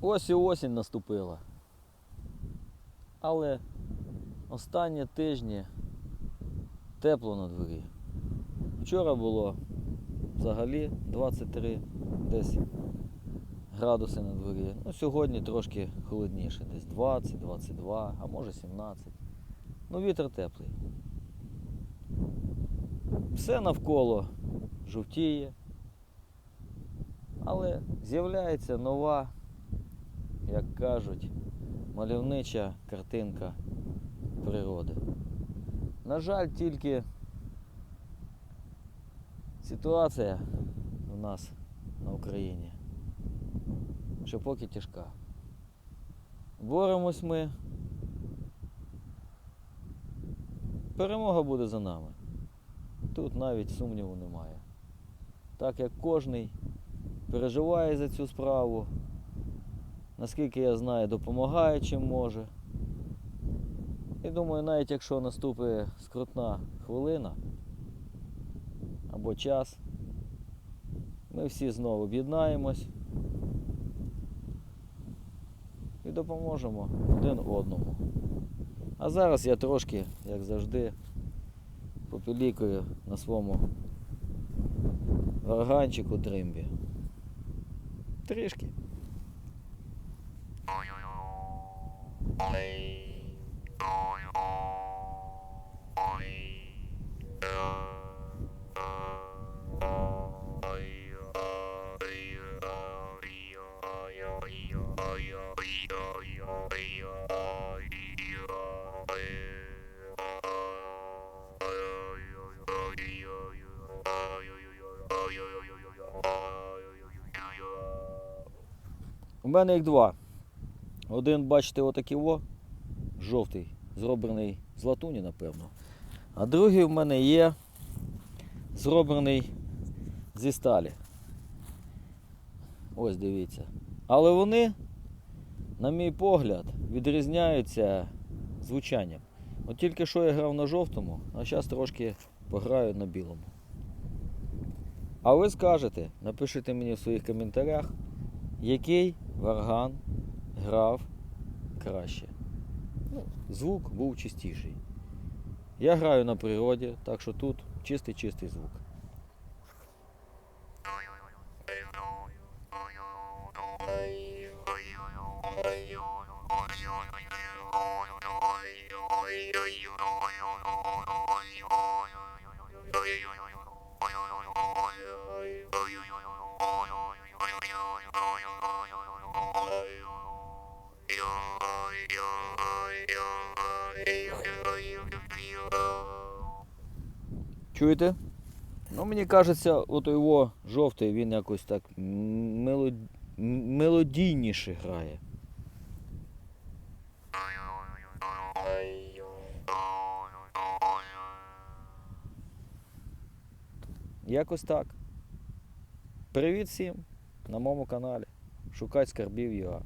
Ось і осінь наступила. Але останні тижні тепло на дворі. Вчора було взагалі 23 десь градуси на дворі. Ну, сьогодні трошки холодніше, десь 20, 22, а може 17. Ну, вітер теплий. Все навколо жовтіє. Але з'являється нова, як кажуть, мальовнича картинка природи. На жаль, тільки ситуація у нас на Україні ще поки тяжка. Боремось ми. Перемога буде за нами. Тут навіть сумніву немає. Так як кожний переживає за цю справу, наскільки я знаю, допомагає чим може. І думаю, навіть якщо наступить скрутна хвилина або час, ми всі знову об'єднаємось і допоможемо один одному. А зараз я трошки, як завжди, попілікую на своєму варганчику дримбі. Трішки. У мене їх два. Один, бачите, отакий о, жовтий, зроблений з латуні, напевно. А другий в мене є зроблений зі сталі. Ось дивіться. Але вони, на мій погляд, відрізняються звучанням. От тільки що я грав на жовтому, а зараз трошки пограю на білому. А ви скажете, напишіть мені в своїх коментарях, який варган грав краще. Ну, звук був чистіший. Я граю на природі, так що тут чистий-чистий звук. Чуєте? Ну, мені кажеться, от його жовтий він якось так мелодійніше грає. Якось так. Привіт всім на моєму каналі. Шукать скарбів ЮА.